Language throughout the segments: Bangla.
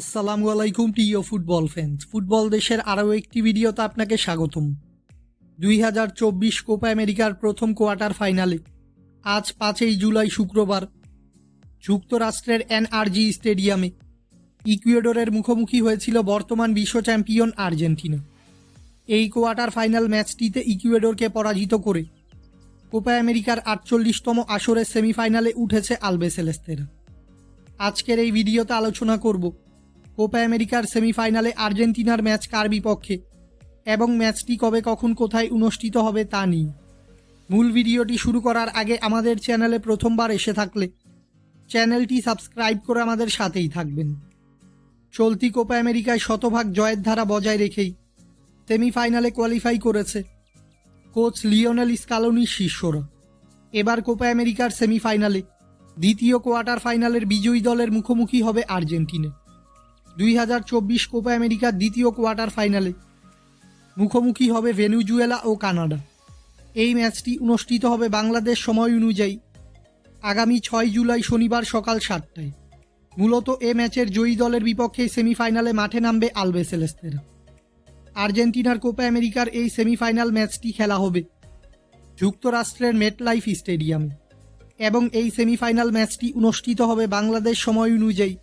আসসালামু আলাইকুম, প্রিয় ফুটবল ফ্যান্স ফুটবল দেশের আরও একটি ভিডিওতে আপনাকে স্বাগতম। দুই হাজার চব্বিশ কোপা আমেরিকার প্রথম কোয়ার্টার ফাইনালে, আজ পাঁচই জুলাই শুক্রবার, যুক্তরাষ্ট্রের এনআরজি স্টেডিয়ামে, ইকুয়েডরের মুখোমুখি হয়েছিল বর্তমান বিশ্ব চ্যাম্পিয়ন আর্জেন্টিনা। এই কোয়ার্টার ফাইনাল ম্যাচটিতে ইকুয়েডরকে পরাজিত করে, কোপা আমেরিকার আটচল্লিশতম আসরের সেমিফাইনালে উঠেছে আলবেসেলেস্তেরা। আজকের এই ভিডিওতে আলোচনা করব কোপা আমেরিকার সেমিফাইনালে আর্জেন্টিনার ম্যাচ কার বিপক্ষে? এবং ম্যাচটি কবে কখন কোথায় অনুষ্ঠিত হবে তা নিয়ে। মূল ভিডিওটি শুরু করার আগে আমাদের চ্যানেলে প্রথমবার এসে থাকলে চ্যানেলটি সাবস্ক্রাইব করে আমাদের সাথেই থাকবেন। চলতি কোপা আমেরিকায় শতভাগ জয়ের ধারা বজায় রেখেই সেমিফাইনালে কোয়ালিফাই করেছে কোচ লিওনেল স্কালোনির শিষ্যরা। এবার কোপা আমেরিকার সেমিফাইনালে দ্বিতীয় কোয়ার্টার ফাইনালের বিজয়ী দলের মুখোমুখি হবে আর্জেন্টিনা। দুই হাজার চব্বিশ কোপা আমেরিকার দ্বিতীয় কোয়ার্টার ফাইনালে। মুখোমুখি হবে ভেনুজুয়েলা ও কানাডা। এই ম্যাচটি অনুষ্ঠিত হবে বাংলাদেশ সময় অনুযায়ী। আগামী ছয় জুলাই শনিবার সকাল সাতটায়। মূলত এ ম্যাচের জয়ী দলের বিপক্ষে সেমিফাইনালে মাঠে নামবে আলবেসেলেস্তেরা আর্জেন্টিনার কোপা আমেরিকার এই সেমিফাইনাল ম্যাচটি খেলা হবে যুক্তরাষ্ট্রের মেটলাইফ স্টেডিয়ামে। এবং এই সেমিফাইনাল ম্যাচটি অনুষ্ঠিত হবে বাংলাদেশ সময় অনুযায়ী।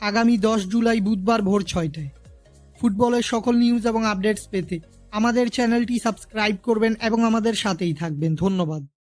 আগামী দশ জুলাই বুধবার ভোর ছয়টায়। ফুটবলের সকল নিউজ এবং আপডেটস পেতে আমাদের চ্যানেলটি সাবস্ক্রাইব করবেন এবং আমাদের সাথেই থাকবেন। ধন্যবাদ।